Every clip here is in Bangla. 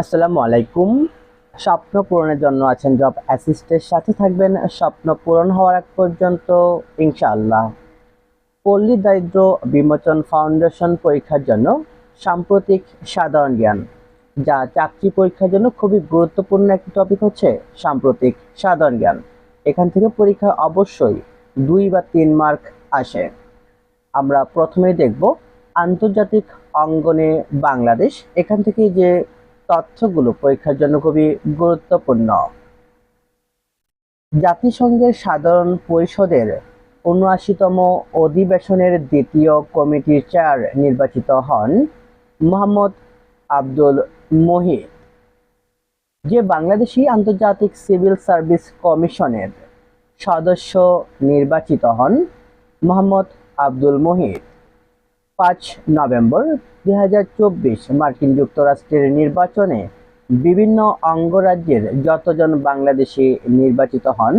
আসসালামু আলাইকুম। স্বপ্ন পূরণের জন্য আছেন জব অ্যাসিস্টের সাথে থাকবেন। স্বপ্ন পূরণ হওয়ার আগ পর্যন্ত ইনশাআল্লাহ। পল্লী দারিদ্র বিমোচন ফাউন্ডেশন পরীক্ষার জন্য সাম্প্রতিক সাধারণ জ্ঞান, যা চাকরি পরীক্ষার জন্য খুবই গুরুত্বপূর্ণ একটি টপিক হচ্ছে সাম্প্রতিক সাধারণ জ্ঞান। এখান থেকে পরীক্ষা অবশ্যই দুই বা তিন মার্ক আসে। আমরা প্রথমেই দেখব আন্তর্জাতিক অঙ্গনে বাংলাদেশ। এখান থেকে যে তথ্যগুলো পরীক্ষার জন্য খুবই গুরুত্বপূর্ণ। জাতিসংঘের সাধারণ পরিষদের উনআশিতম অধিবেশনের দ্বিতীয় কমিটির চেয়ার নির্বাচিত হন মোহাম্মদ আব্দুল মহিদ যে বাংলাদেশি আন্তর্জাতিক সিভিল সার্ভিস কমিশনের সদস্য নির্বাচিত হন মোহাম্মদ আব্দুল মহিদ পাঁচ নভেম্বর দুই হাজার চব্বিশ মার্কিন যুক্তরাষ্ট্রের নির্বাচনে বিভিন্ন অঙ্গরাজ্যের যতজন বাংলাদেশি নির্বাচিত হন,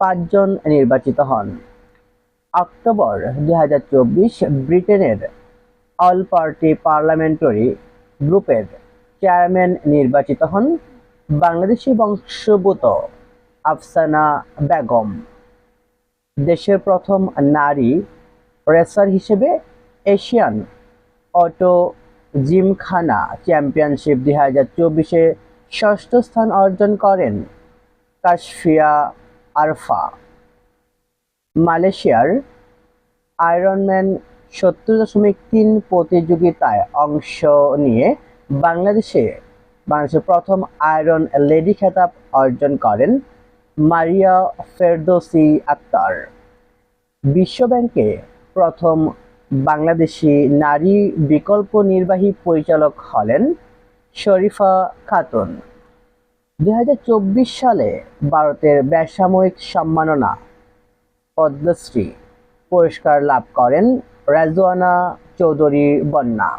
পাঁচজন নির্বাচিত হন। অক্টোবর দু হাজার চব্বিশ ব্রিটেনের অল পার্টি পার্লামেন্টারি গ্রুপের চেয়ারম্যান নির্বাচিত হন বাংলাদেশি বংশোদ্ভূত আফসানা বেগম। দেশের প্রথম নারী রেসার হিসেবে এশিয়ান অটো জিমখানা চ্যাম্পিয়নশিপ দুই হাজার চব্বিশে ষষ্ঠ স্থান অর্জন করেন কাশফিয়া আরফা। মালয়েশিয়ার আয়রনম্যান সত্তর দশমিক তিন প্রতিযোগিতায় অংশ নিয়ে বাংলাদেশে বাংলাদেশের প্রথম আয়রন লেডি খেতাব অর্জন করেন মারিয়া ফেরদোসি আক্তার। বিশ্বব্যাংকে প্রথম বাংলাদেশি নারী বিকল্প নির্বাহী পরিচালক হলেন শরীফা খাতুন। দুই হাজার চব্বিশ সালে ভারতের বেসামরিক সম্মাননা পদ্মশ্রী পুরস্কার লাভ করেন রাজওয়ানা চৌধুরী বন্যা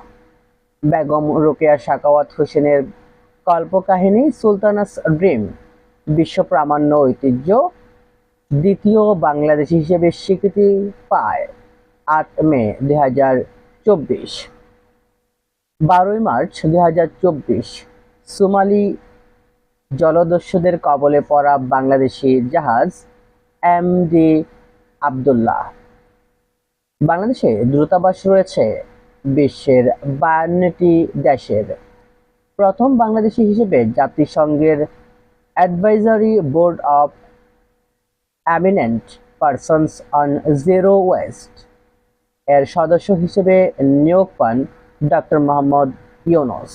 বেগম রোকেয়া শাকাওয়াত হোসেনের কল্পকাহিনী সুলতানাস ড্রিম, বিশ্ব প্রামাণ্য ঐতিহ্য, দ্বিতীয় বাংলাদেশি হিসেবে স্বীকৃতি পায়। আট মে দুই হাজার চব্বিশ। বারোই মার্চ দুই হাজার চব্বিশ, সোমালি জলদস্যুদের কবলে পড়া বাংলাদেশি জাহাজ এম ডি আবদুল্লাহ। বাংলাদেশে দূতাবাস রয়েছে বিশ্বের বায়ান্নটি দেশের। প্রথম বাংলাদেশি হিসেবে জাতিসংঘের advisory board of eminent persons on zero waste. এর সদস্য হিসেবে নিয়োগ পান ডক্টর মোহাম্মদ ইউনুস।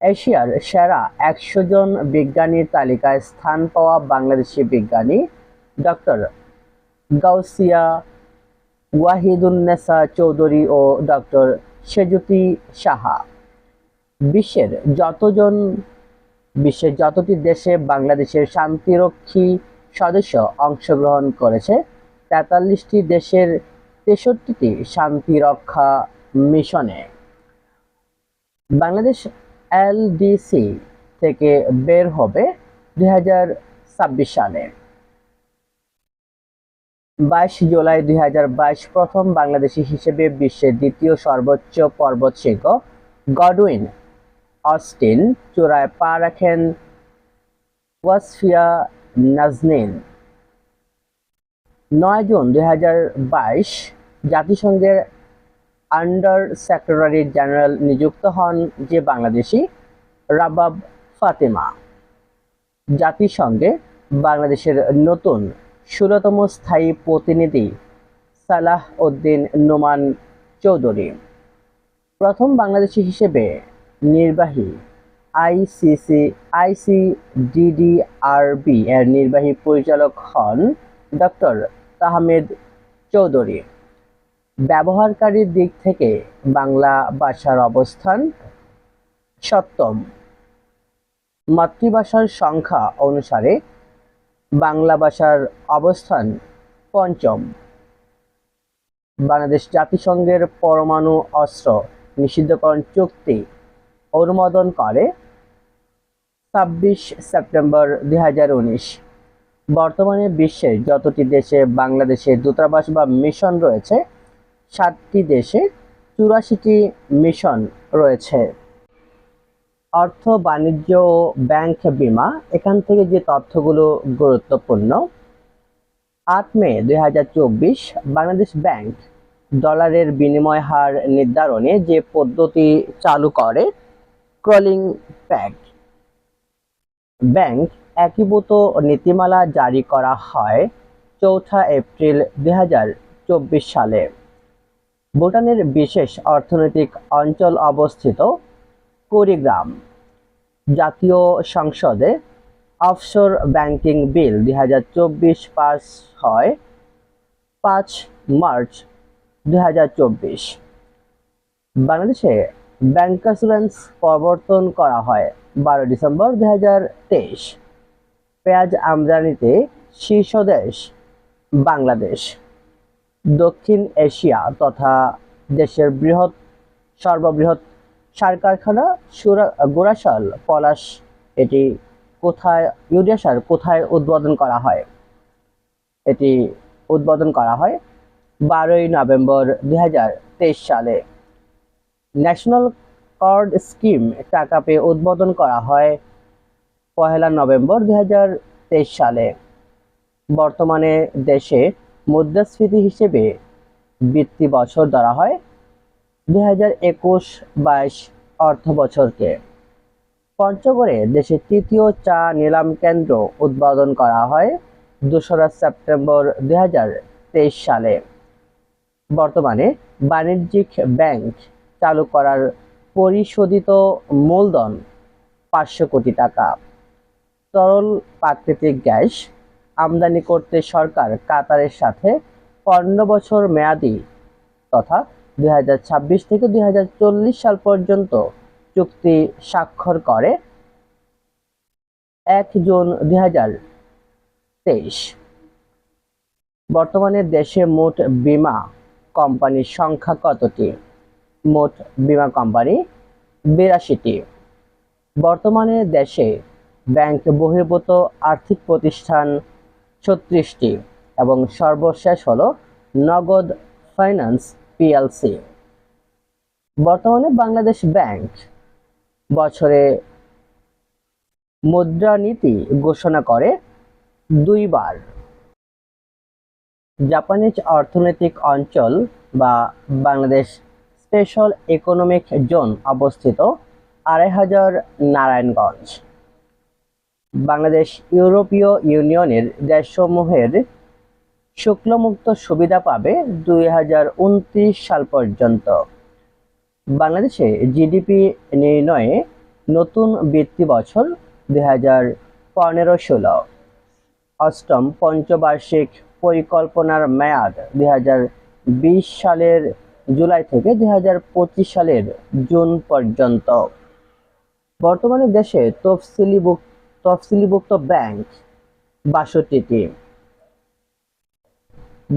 এশিয়ার সেরা একশো জন বিজ্ঞানীর তালিকায় স্থান পাওয়া বাংলাদেশি বিজ্ঞানী ডক্টর গাউসিয়া ওয়াহিদুন্নেসা চৌধুরী ও ডক্টর সেজুতি সাহা। বিশ্বের যতজন, বিশ্বের যতটি দেশে বাংলাদেশের শান্তিরক্ষী সদস্য অংশগ্রহণ করেছে, তেতাল্লিশটি দেশের তেষট্টিটি শান্তি রক্ষা মিশনে। বাংলাদেশ এলডিসি থেকে বের হবে দুই সালে। বাইশ জুলাই দুই প্রথম বাংলাদেশি হিসেবে বিশ্বের দ্বিতীয় সর্বোচ্চ পর্বত শৃঙ্গ গডউইন অস্টিন চূড়ায় পা রাখেন ওয়াসফিয়া নাজনিন। নয় জুন দুই হাজার বাইশ জাতিসংঘের আন্ডার সেক্রেটারি জেনারেল নিযুক্ত হন যে বাংলাদেশি, রাবাব ফাতেমা। জাতিসংঘে বাংলাদেশের নতুন ষোলতম স্থায়ী প্রতিনিধি সালাহ উদ্দিন নোমান চৌধুরী। প্রথম বাংলাদেশি হিসেবে নির্বাহী আইসিসি আইসিডিডিআরবি এর নির্বাহী পরিচালক হন ডক্টর তাহমেদ চৌধুরী। ব্যবহারকারীর দিক থেকে বাংলা ভাষার অবস্থান সপ্তম। মাতৃভাষার সংখ্যা অনুসারে বাংলা ভাষার অবস্থান পঞ্চম। বাংলাদেশ জাতিসংঘের পরমাণু অস্ত্র নিষিদ্ধকরণ চুক্তি অনুমোদন করে ছাব্বিশ সেপ্টেম্বর দুই হাজার উনিশ। বর্তমানে বিশ্বের যতটি দেশে বাংলাদেশের দূতাবাস বা মিশন রয়েছে সাতটি দেশে চুরাশিটি মিশন রয়েছে। অর্থ, বাণিজ্য ও ব্যাংক বিমা এখান থেকে যে তথ্যগুলো গুরুত্বপূর্ণ। আট মে দু হাজার চব্বিশ বাংলাদেশ ব্যাংক ডলারের বিনিময় হার নির্ধারণে যে পদ্ধতি চালু করে, ক্রলিং প্যাক ব্যাংক একীভূত নীতিমালা জারি করা হয় চৌঠা এপ্রিল দুই হাজার চব্বিশ সালে। ভুটানের বিশেষ অর্থনৈতিক অঞ্চল অবস্থিত কুড়িগ্রাম। জাতীয় সংসদে অফশোর ব্যাংকিং বিল দু হাজার চব্বিশ পাস হয় পাঁচ মার্চ দুই হাজার চব্বিশ। বাংলাদেশে ব্যাংকাসুরেন্স প্রবর্তন করা হয় বারো ডিসেম্বর দুই হাজার তেইশ। পেঁয়াজ আমদানিতে শীর্ষ দেশ বাংলাদেশ। দক্ষিণ এশিয়া তথা দেশের বৃহৎ, সর্ববৃহৎ সার কারখানা সুরা, গোরাশাল পলাশ, এটি কোথায় ইউরিয়া সার কোথায় উদ্বোধন করা হয়? এটি উদ্বোধন করা হয় বারোই নভেম্বর দু হাজার তেইশ সালে। ন্যাশনাল কার্ড স্কিম টাকা পেয়ে উদ্বোধন করা হয় পহেলা নভেম্বর দু হাজার তেইশ সালে। বর্তমানে দেশে মুদ্রাস্ফীতি হিসেবে বৃত্তি বছর ধরা হয় দুই হাজার একুশ বাইশ অর্থ বছরকে। পঞ্চগড়ে দেশের তৃতীয় চা নিলাম কেন্দ্র উদ্বোধন করা হয় দোসরা সেপ্টেম্বর দুই হাজার তেইশ সালে। বর্তমানে বাণিজ্যিক ব্যাংক চালু করার পরিশোধিত মূলধন পাঁচশো কোটি টাকা। তরল প্রাকৃতিক গ্যাস আমদানি করতে সরকার কাতারের সাথে পনেরো বছর মেয়াদি তথা দুই হাজার ছাব্বিশ থেকে দুই হাজার চল্লিশ সাল পর্যন্ত চুক্তি স্বাক্ষর করে এক জুন দুই বর্তমানে দেশে মোট বীমা কোম্পানির সংখ্যা কতটি? মোট বীমা কোম্পানি বিরাশিটি। বর্তমানে দেশে ব্যাংক বহির্ভূত আর্থিক প্রতিষ্ঠান ছত্রিশটি এবং সর্বশেষ হলো নগদ ফাইন্যান্স পিএলসি বর্তমানে বাংলাদেশ ব্যাংক বছরে মুদ্রানীতি ঘোষণা করে দুইবার। জাপানিজ অর্থনৈতিক অঞ্চল বা বাংলাদেশ স্পেশাল ইকোনমিক জোন অবস্থিত আড়াই হাজার নারায়ণগঞ্জ। বাংলাদেশ ইউরোপীয় ইউনিয়নের দেশসমূহের শুল্কমুক্ত সুবিধা পাবে দুই হাজার উনত্রিশ সাল পর্যন্ত। বাংলাদেশে জিডিপি নির্ণয়ে নতুন বৃত্তি বছর দুই হাজার পনেরো ষোলো। অষ্টম পঞ্চবার্ষিক পরিকল্পনার মেয়াদ দুই হাজার বিশ সালের জুলাই থেকে দুই সালের জুন পর্যন্ত। বর্তমানে দেশে তফসিলিভুক্ত তফসিলিভুক্ত ব্যাংক বাষট্টিটি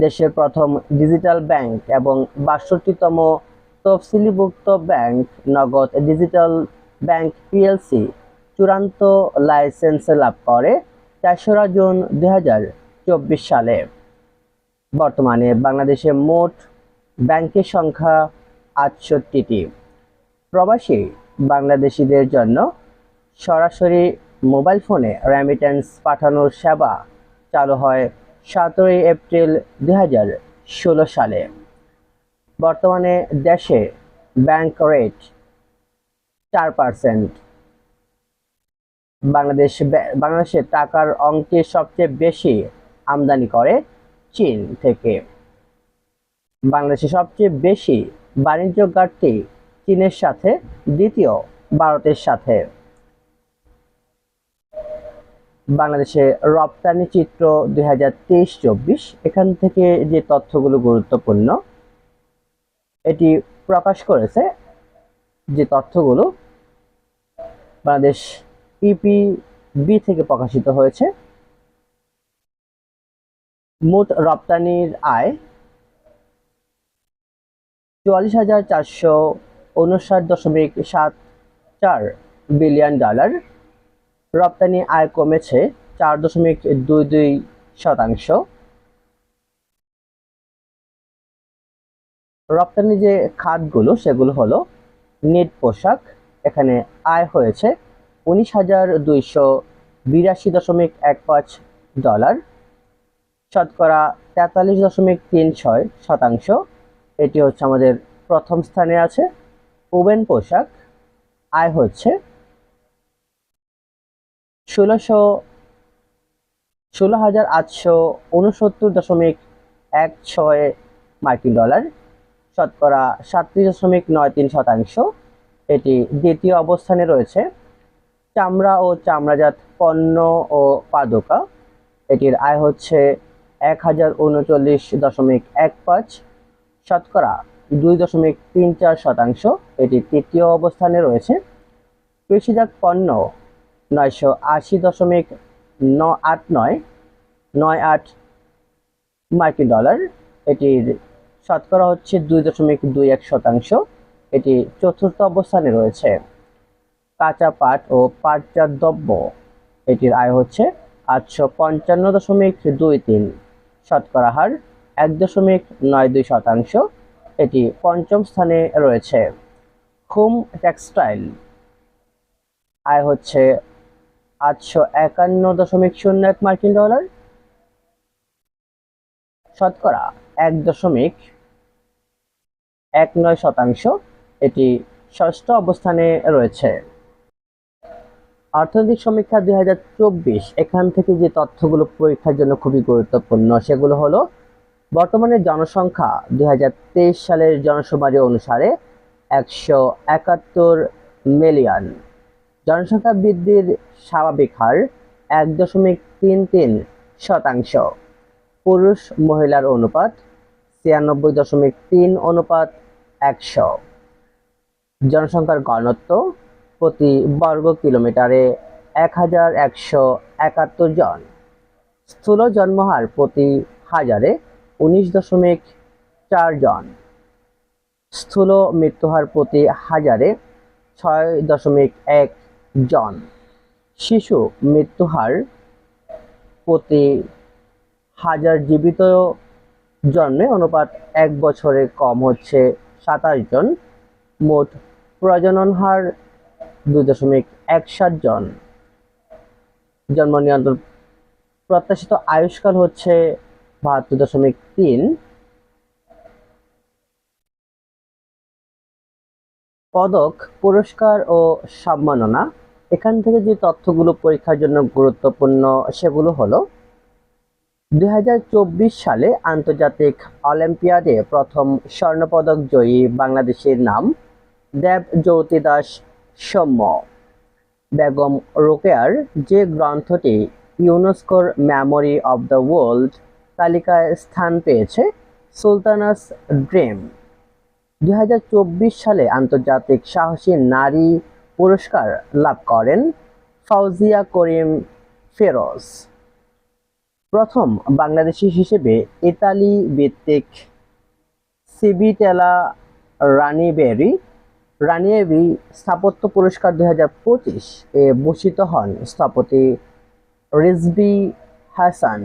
দেশের প্রথম ডিজিটাল ব্যাংক এবং বাষট্টিতম তফসিলিভুক্ত bank Nagad digital bank PLC চূড়ান্ত লাইসেন্স লাভ করে তেসরা জুন দু হাজার চব্বিশ সালে। বর্তমানে বাংলাদেশে মোট ব্যাংকের সংখ্যা আটষট্টিটি প্রবাসী বাংলাদেশিদের জন্য সরাসরি মোবাইল ফোনে রেমিটেন্স পাঠানোর সেবা চালু হয় সতেরোই এপ্রিল দুই হাজার ষোলো সালে। বর্তমানে দেশে ব্যাংক রেট চার পার্সেন্ট বাংলাদেশ বাংলাদেশের টাকার অঙ্কে সবচেয়ে বেশি আমদানি করে চীন থেকে। বাংলাদেশে সবচেয়ে বেশি বাণিজ্য ঘাটতি চীনের সাথে, দ্বিতীয় ভারতের সাথে। বাংলাদেশে রপ্তানি চিত্র দুই হাজার এখান থেকে যে তথ্যগুলো গুরুত্বপূর্ণ, এটি প্রকাশ করেছে যে তথ্যগুলো বাংলাদেশ ইপিবি থেকে প্রকাশিত হয়েছে। মোট রপ্তানির আয় চুয়াল্লিশ হাজার চারশো উনষাট দশমিক সাত চার বিলিয়ন ডলার। রপ্তানি আয় কমেছে চার দশমিক দুই দুই শতাংশ। রপ্তানি যে খাতগুলো, সেগুলো হলো নেট পোশাক, এখানে আয় হয়েছে উনিশ হাজার দুইশো বিরাশি দশমিক এক পাঁচ ডলার, শতকরা তেতাল্লিশ দশমিক তিন ছয় শতাংশ। এটি হচ্ছে আমাদের প্রথম স্থানে আছে। ওভেন পোশাক, আয় হচ্ছে ষোলোশো ষোলো হাজার আটশো উনসত্তর দশমিক এক ছয় মার্কিন ডলার। শতকরা সাতত্রিশ দশমিক নয় তিন শতাংশ। এটি দ্বিতীয় অবস্থানে রয়েছে। চামড়া ও চামড়াজাত পণ্য ও পাদুকা। এটির আয় হচ্ছে এক হাজার উনচল্লিশ দশমিক এক পাঁচ। শতকরা দুই দশমিক তিন চার শতাংশ। এটি তৃতীয় অবস্থানে রয়েছে। কৃষিজাত পণ্য নয়শো আশি দশমিক ন আট নয় নয় আট মার্কিন ডলার। এটির শতকরা হচ্ছে দুই দশমিক দুই এক শতাংশ। এটি চতুর্থ অবস্থানে রয়েছে। কাঁচা পাট ও পাটজাত দ্রব্য, এটির আয় হচ্ছে আটশো পঞ্চান্ন দশমিক দুই তিন। শতকরা হার এক দশমিক নয় দুই শতাংশ। এটি পঞ্চম স্থানে রয়েছে। হোম টেক্সটাইল, আয় হচ্ছে আটশো একান্ন দশমিক শূন্য এক মার্কিন ডলার। শতকরা এক দশমিক এক নয় শতাংশ। এটি ষষ্ঠ অবস্থানে রয়েছে। অর্থনৈতিক সমীক্ষা দুই হাজার চব্বিশ, এখান থেকে যে তথ্যগুলো পরীক্ষার জন্য খুবই গুরুত্বপূর্ণ, সেগুলো হলো, বর্তমানে জনসংখ্যা দুই হাজার তেইশ সালের জনশুমারি অনুসারে একশো একাত্তর মিলিয়ন। জনসংখ্যা বৃদ্ধির স্বাভাবিক হার এক দশমিক তিন তিন শতাংশ। পুরুষ মহিলার অনুপাত ছিয়ানব্বই দশমিক তিন অনুপাত একশো। জনসংখ্যার ঘনত্ব প্রতি বর্গ কিলোমিটারে এক হাজার একশো একাত্তর জন। স্থূল জন্মহার প্রতি হাজারে উনিশ দশমিক চার জন। স্থূল মৃত্যুহার প্রতি হাজারে ছয় দশমিক এক জন। শিশু মৃত্যুহার প্রতি হাজার জীবিত জন্মে অনুপাত এক বছরে কম হচ্ছে সাতাশ জন। মোট প্রজনন হার দুই দশমিক এক সাত জন। জন্ম নিয়ন্ত্রণ প্রত্যাশিত আয়ুষ্কাল হচ্ছে বাহাত্তর দশমিক তিন। পদক, পুরস্কার ও সম্মাননা। এখান থেকে যে তথ্যগুলো পরীক্ষার জন্য গুরুত্বপূর্ণ, সেগুলো হলো দু হাজার চব্বিশ সালে আন্তর্জাতিক অলিম্পিয়াডে প্রথম স্বর্ণপদক জয়ী বাংলাদেশের নাম দেব জ্যোতি দাস সৌম্য। বেগম রোকেয়ার যে গ্রন্থটি ইউনেস্কোর মেমোরি অব দ্য ওয়ার্ল্ড তালিকায় স্থান পেয়েছে, সুলতানাস ড্রিম। দুই হাজার চব্বিশ সালে আন্তর্জাতিক সাহসী নারী পুরস্কার লাভ করেন ফাউজিয়া করিম ফেরোজ। প্রথম বাংলাদেশি হিসেবে ইতালি ভিত্তিক সিবিটেলা রানিবেরি রানিয়েবি স্থাপত্য পুরস্কার দুই হাজার পঁচিশ এ ভূষিত হন স্থপতি রিজবি হাসান।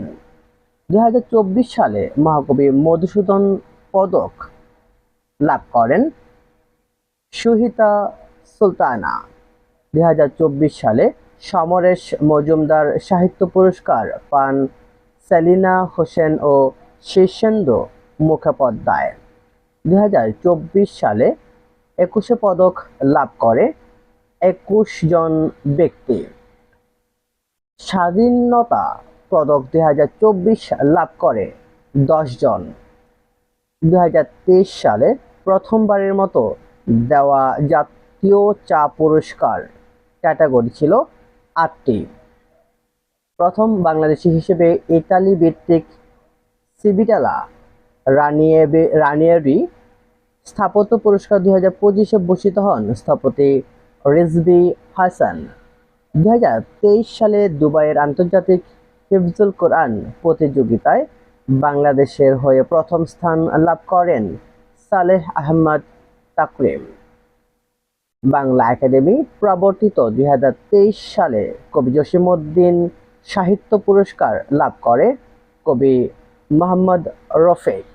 দুই হাজার চব্বিশ সালে মহাকবি মধুসূদন পদক লাভ করেন। সুহিতা সুলতানা, দুই হাজার চব্বিশ সালে সমরেশ মজুমদার সাহিত্য পুরস্কার পান সেলিনা হোসেন ও শীর্ষেন্দু মুখোপাধ্যায়। দুই হাজার চব্বিশ সালে একুশে পদক লাভ করে একুশ জন ব্যক্তি। স্বাধীনতা পদক দুই হাজার চব্বিশ লাভ করে দশ জন। দুই হাজার তেইশ সালে প্রথমবারের মতো দেওয়া জাতীয় চা পুরস্কার ক্যাটাগরি ছিল আটটি। প্রথম বাংলাদেশি হিসেবে ইতালি ভিত্তিক সিবিটালা রানিয়েবে রানিয়েরি স্থাপত্য পুরস্কার দুই হাজার পঁচিশে ভূষিত হন স্থপতি রিজবি হাসান। তেইশ সালে দুবাইয়ের আন্তর্জাতিক হিফজুল কোরআন প্রতিযোগিতায় বাংলাদেশের হয়ে প্রথম স্থান লাভ করেন সালেহ আহমদ তাকরিম। বাংলা একাডেমি প্রবর্তিত দুই হাজার তেইশ সালে কবি জসিমউদ্দিন সাহিত্য পুরস্কার লাভ করে কবি Mohammad Rafiq.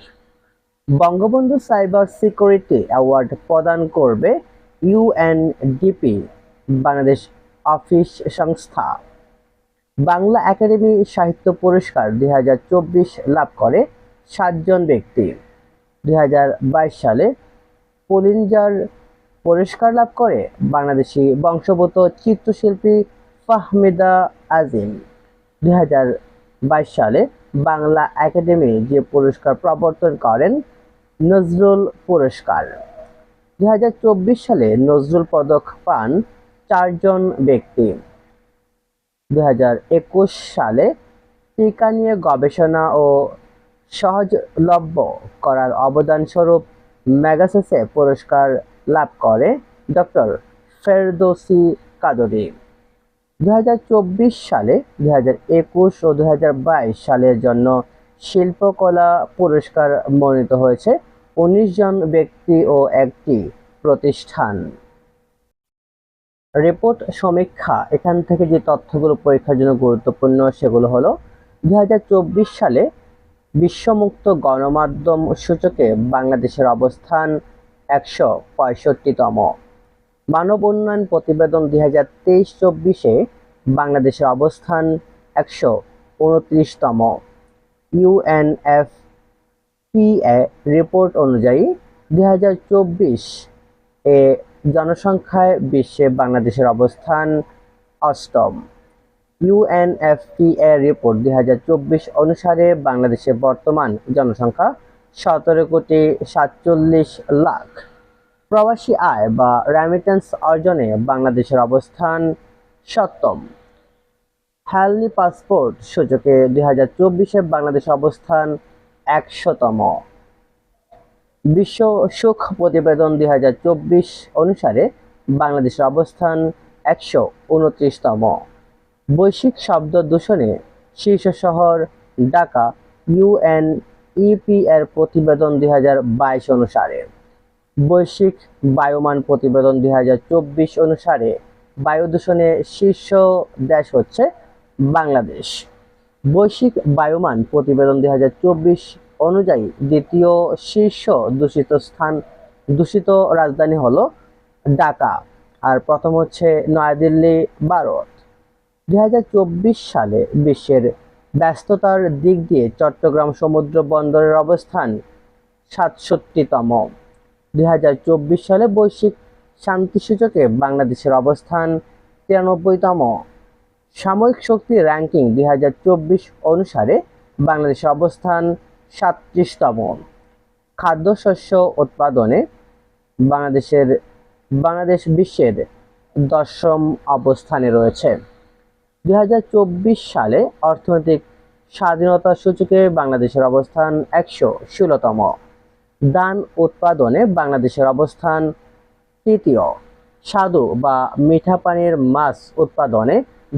Bangabandhu cyber security award প্রদান করবে ইউএনডিপি, বাংলাদেশ অফিস সংস্থা। বাংলা একাডেমি সাহিত্য পুরস্কার দুই হাজার চব্বিশ লাভ করে সাতজন ব্যক্তি। দুই হাজার বাইশ সালে পুলিনজার পুরস্কার লাভ করে বাংলাদেশি বংশগত চিত্রশিল্পী ফাহমিদা আজিম। দুই হাজার বাইশ সালে বাংলা একাডেমি যে পুরস্কার প্রবর্তন করেন, নজরুল পুরস্কার। দুই হাজার চব্বিশ সালে নজরুল পদক পান চারজন ব্যক্তি। দুই হাজার একুশ সালে টিকা নিয়ে গবেষণা ও সহজলভ্য করার অবদান স্বরূপ ম্যাগাসেসে পুরস্কার লাভ করে ডক্টর ফেরদৌসি কাদরি। দুই হাজার চব্বিশ সালে দু ও দুই হাজার বাইশ সালের জন্য শিল্পকলা পুরস্কার মনোনীত হয়েছে উনিশ জন ব্যক্তি ও একটি প্রতিষ্ঠান। রিপোর্ট সমীক্ষা। এখান থেকে যে তথ্যগুলো পরীক্ষার জন্য গুরুত্বপূর্ণ, সেগুলো হলো দু হাজার চব্বিশ সালে বিশ্বমুক্ত গণমাধ্যম সূচকে বাংলাদেশের অবস্থান একশো পঁয়ষট্টিতম। মানব উন্নয়ন প্রতিবেদন দুই হাজার তেইশ চব্বিশে বাংলাদেশের অবস্থান একশো উনত্রিশতম। ইউএনএফ পিএ রিপোর্ট অনুযায়ী, দুই হাজার চব্বিশ এ জনসংখ্যায় বিশ্বে বাংলাদেশের অবস্থান অষ্টম। ইউএনএফপিএ রিপোর্ট দুই হাজার চব্বিশ অনুসারে বাংলাদেশের বর্তমান জনসংখ্যা সতেরো কোটি সাতচল্লিশ লাখ। প্রবাসী আয় বা রেমিটেন্স অর্জনে বাংলাদেশের অবস্থান সপ্তম। হ্যালনি পাসপোর্ট সূচকে দুই হাজার চব্বিশে বাংলাদেশের অবস্থান একশোতম। বিশ্ব সুখ প্রতিবেদন দুই হাজার চব্বিশ অনুসারে বাংলাদেশের অবস্থান একশো উনত্রিশতম। বৈশ্বিক শব্দ দূষণে শীর্ষ শহর ঢাকা, ইউএন ইপি এর প্রতিবেদন দুই হাজার বাইশ অনুসারে। বৈশ্বিক বায়ুমান প্রতিবেদন দুই হাজার চব্বিশ অনুসারে বায়ু দূষণে শীর্ষ দেশ হচ্ছে বাংলাদেশ। বৈশ্বিক বায়ুমান প্রতিবেদন দুই হাজার চব্বিশ অনুযায়ী দ্বিতীয় শীর্ষ দূষিত স্থান, দূষিত রাজধানী হলো ঢাকা। আর প্রথম হচ্ছে নয়াদিল্লি, ভারত। দুই হাজার চব্বিশ সালে বিশ্বের ব্যস্ততার দিক দিয়ে চট্টগ্রাম সমুদ্র বন্দরের অবস্থান সাতষট্টিতম। দুই হাজার চব্বিশ সালে বৈশ্বিক শান্তি সূচকে বাংলাদেশের অবস্থান তিরানব্বইতম। সাময়িক শক্তি র্যাঙ্কিং দুই হাজার চব্বিশ অনুসারে বাংলাদেশের অবস্থান সাতত্রিশতম খাদ্যশস্য উৎপাদনে বাংলাদেশের, বাংলাদেশ বিশ্বের দশম অবস্থানে রয়েছে। দু হাজার চব্বিশ সালে অর্থনৈতিক স্বাধীনতা সূচকে বাংলাদেশের অবস্থান একশো ষোলোতম। দান উৎপাদনে বাংলাদেশের অবস্থান তৃতীয়। স্বাদু বা মিঠা পানির মাছ উৎপাদনে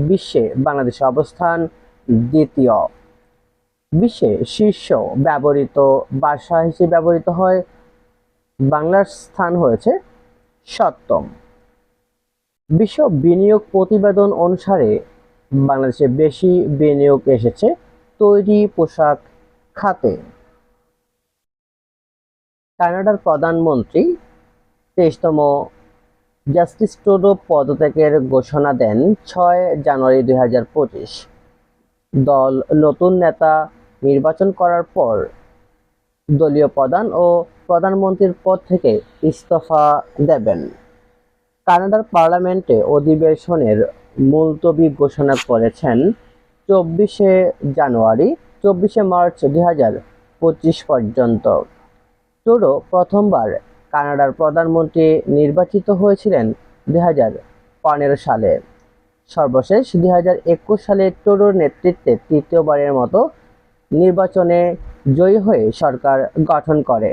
বিশ্বে বাংলাদেশের অবস্থান দ্বিতীয়। বিশ্বে শীর্ষ ব্যবহৃত ভাষা হিসেবে ব্যবহৃত হয়। বাংলার স্থান হয়েছে সপ্তম। বিশ্ব বিনিয়োগ প্রতিবেদন অনুসারে বাংলাদেশে বেশি বিনিয়োগ এসেছে তৈরি পোশাক খাতে। কানাডার প্রধানমন্ত্রী তেইশতম জাস্টিস ট্রুডো পদত্যাগের ঘোষণা দেন ছয় জানুয়ারি দুই হাজার পঁচিশ। দল নতুন নেতা নির্বাচন করার পর দলীয় প্রধান ও প্রধানমন্ত্রীর পদ থেকে ইস্তফা দেবেন। কানাডার পার্লামেন্টে অধিবেশনের মুলতবি ঘোষণা করেছেন চব্বিশে জানুয়ারি, চব্বিশে মার্চ দুই হাজার পঁচিশ পর্যন্ত। টুডো প্রথমবার কানাডার প্রধানমন্ত্রী নির্বাচিত হয়েছিলেন দুই হাজার পনেরো সালে। সর্বশেষ দুই হাজার একুশ সালে টুডোর নেতৃত্বে তৃতীয়বারের মতো নির্বাচনে জয়ী হয়ে সরকার গঠন করে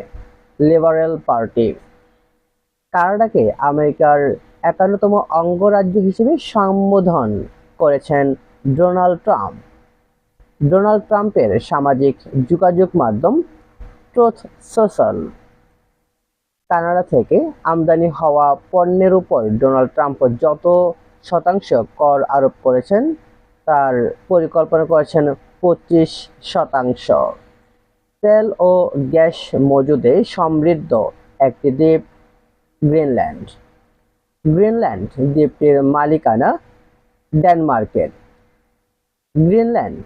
লিবারেল পার্টি। কানাডাকে আমেরিকার একান্নতম অঙ্গরাজ্য হিসেবে সম্বোধন করেছেন ডোনাল্ড ট্রাম্প। ডোনাল্ড ট্রাম্পের সামাজিক যোগাযোগ মাধ্যম ট্রুথ সোশ্যাল। কানাডা থেকে আমদানি হওয়া পণ্যের উপর ডোনাল্ড ট্রাম্প যত শতাংশ কর আরোপ করেছেন, তার পরিকল্পনা করেছেন পঁচিশ শতাংশ। তেল ও গ্যাস মজুদে সমৃদ্ধ একটি দ্বীপ, গ্রিনল্যান্ড। গ্রিনল্যান্ড দ্বীপটির মালিকানা ডেনমার্কের। গ্রিনল্যান্ড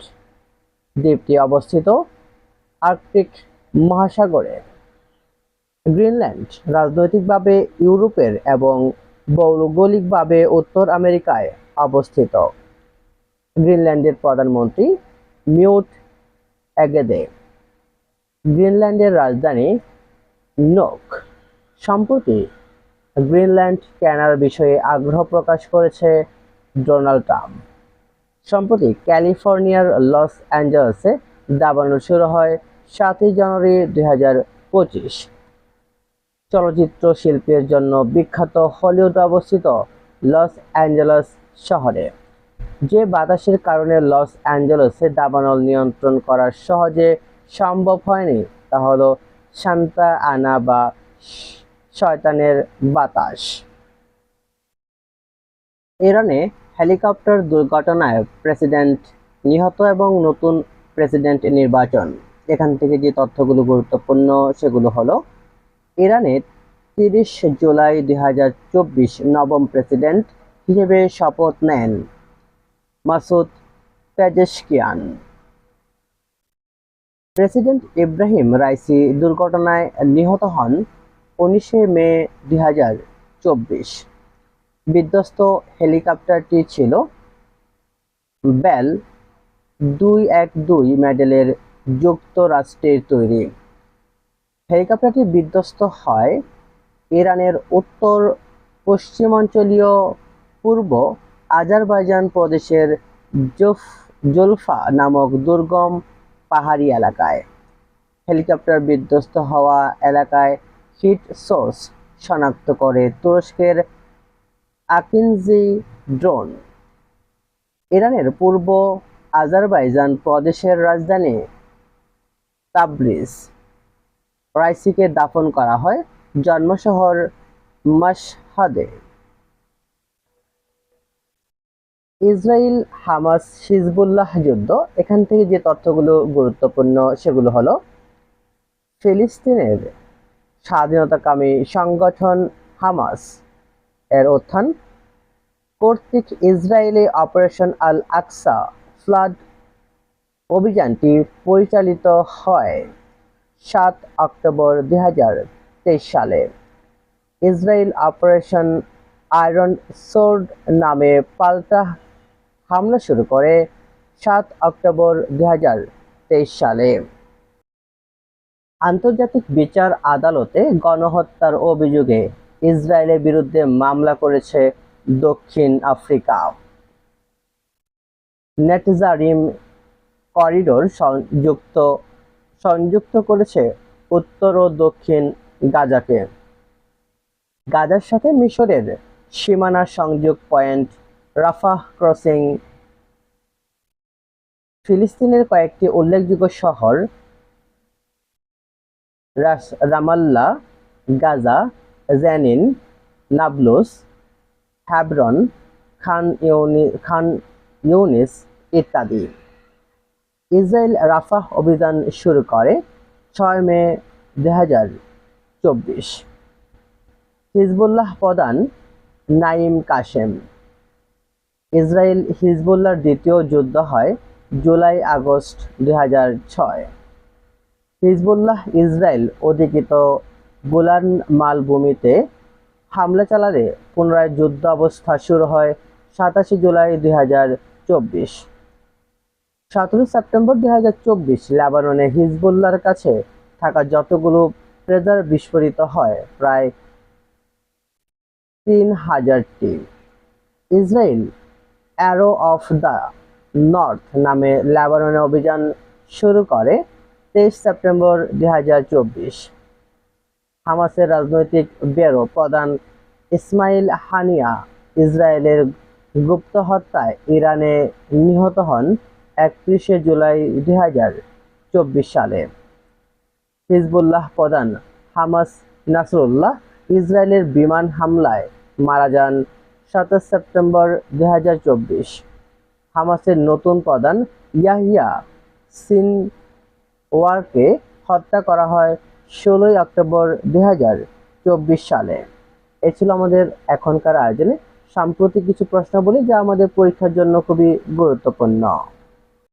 দ্বীপটি অবস্থিত আর্কটিক মহাসাগরে। গ্রিনল্যান্ড রাজনৈতিকভাবে ইউরোপের এবং ভৌগোলিকভাবে উত্তর আমেরিকায় অবস্থিত। গ্রিনল্যান্ডের প্রধানমন্ত্রী মিউট এগেদে। গ্রিনল্যান্ডের রাজধানী নোক। সম্প্রতি গ্রিনল্যান্ড কেনার বিষয়ে আগ্রহ প্রকাশ করেছে ডোনাল্ড ট্রাম্প। সম্প্রতি ক্যালিফোর্নিয়ার লস অ্যাঞ্জেলসে দাবানো শুরু হয় সাতই জানুয়ারি দুই হাজার পঁচিশ। চলচ্চিত্র শিল্পের জন্য বিখ্যাত হলিউড অবস্থিত লস অ্যাঞ্জেলস শহরে। যে বাতাসের কারণে লস অ্যাঞ্জেলেসে দাবানল নিয়ন্ত্রণ করা সহজে সম্ভব হয়নি, তা হলো সান্তা আনা বা শয়তানের বাতাস। ইরানে হেলিকপ্টার দুর্ঘটনায় প্রেসিডেন্ট নিহত এবং নতুন প্রেসিডেন্ট নির্বাচন। এখান থেকে যে তথ্যগুলো গুরুত্বপূর্ণ, সেগুলো হলো ইরানে তিরিশ জুলাই দুই হাজার চব্বিশ নবম প্রেসিডেন্ট হিসেবে শপথ নেন। Masoud Pezeshkian. President Ebrahim Raisi দুর্ঘটনায় নিহত হন উনিশে মে দুই হাজার চব্বিশ। বিধ্বস্ত হেলিকপ্টারটি ছিল বেল দুই এক দুই মডেলের যুক্তরাষ্ট্রের তৈরি। হেলিকপ্টারটি বিধ্বস্ত হয় ইরানের উত্তর পশ্চিমাঞ্চলীয় পূর্ব আজারবাইজান প্রদেশের জুফ, জুলফা নামক দুর্গম পাহাড়ি এলাকায়। হেলিকপ্টার বিধ্বস্ত হওয়া এলাকায় হিট সোর্স শনাক্ত করে তুরস্কের আকিনজি ড্রোন। ইরানের পূর্ব আজারবাইজান প্রদেশের রাজধানী তাবরিজ। রাইসিকে দাফন করা হয় জন্মশহর মাশহাদে। ইসরায়েল হামাস, হিজবুল্লাহ যুদ্ধ, এখান থেকে যে তথ্যগুলো গুরুত্বপূর্ণ সেগুলো হলো ফিলিস্তিনের স্বাধীনতাকামী সংগঠন হামাস। এর উত্থান কর্তৃক Israeli operation Al Aqsa flood অভিযানটি পরিচালিত হয় সাত অক্টোবর দুই হাজার তেইশ সালে। ইসরায়েল অপারেশন আয়রন সোর্ড নামে পাল্টা হামলা শুরু করে সাত অক্টোবর দুই হাজার তেইশ সালে। আন্তর্জাতিক বিচার আদালতে গণহত্যার অভিযোগে ইসরায়েলের বিরুদ্ধে মামলা করেছে দক্ষিণ আফ্রিকা। নেটজারিম করিডোর সংযুক্ত সংযুক্ত করেছে উত্তর ও দক্ষিণ গাজাকে। গাজার সাথে মিশরের সীমানা সংযোগ পয়েন্ট রাফাহ ক্রসিং। ফিলিস্তিনের কয়েকটি উল্লেখযোগ্য শহর Ramallah, Gaza, Jenin Nablus Hebron, খান ইউনি, খান ইউনিস ইত্যাদি। ইসরায়েল রাফাহ অভিযান শুরু করে ছয় মে দুই হাজার চব্বিশ। হিজবুল্লাহ প্রধান নাইম কাশেম। ইসরায়েল হিজবুল্লাহর দ্বিতীয় যুদ্ধ হয় জুলাই আগস্ট দুই হাজার ছয়। হিজবুল্লাহ ইসরায়েল অধিকৃত গোলান মালভূমিতে হামলা চালালে পুনরায় যুদ্ধ অবস্থা শুরু হয় সাতাশে জুলাই দুই হাজার চব্বিশ। সতেরো সেপ্টেম্বর দুই হাজার চব্বিশ লেবাননে হিজবুল্লাহর কাছে থাকা যতগুলো ট্রেজার বিস্ফোরিত হয়, প্রায় তিন হাজারটি। Israel arrow of the north নামে লেবাননে অভিযান শুরু করে তেইশ সেপ্টেম্বর দুই হাজার চব্বিশ। হামাসের রাজনৈতিক ব্যুরো প্রধান ইসমাইল হানিয়া ইসরায়েলের গুপ্ত হত্যায় ইরানে নিহত হন একত্রিশে জুলাই দুই হাজার চব্বিশ সালে। হিজবুল্লাহ প্রধান হামাস নাসরুল্লাহ ইসরায়েলের বিমান হামলায় মারা যান সাতাশ সেপ্টেম্বর দুই হাজার চব্বিশ। হামাসের নতুন প্রধান ইয়াহিয়া সিন ওয়ারকে হত্যা করা হয় ষোলোই অক্টোবর দুই হাজার চব্বিশ সালে। এ ছিল আমাদের এখনকার আয়োজনে সাম্প্রতিক কিছু প্রশ্নাবলী যা আমাদের পরীক্ষার জন্য খুবই গুরুত্বপূর্ণ।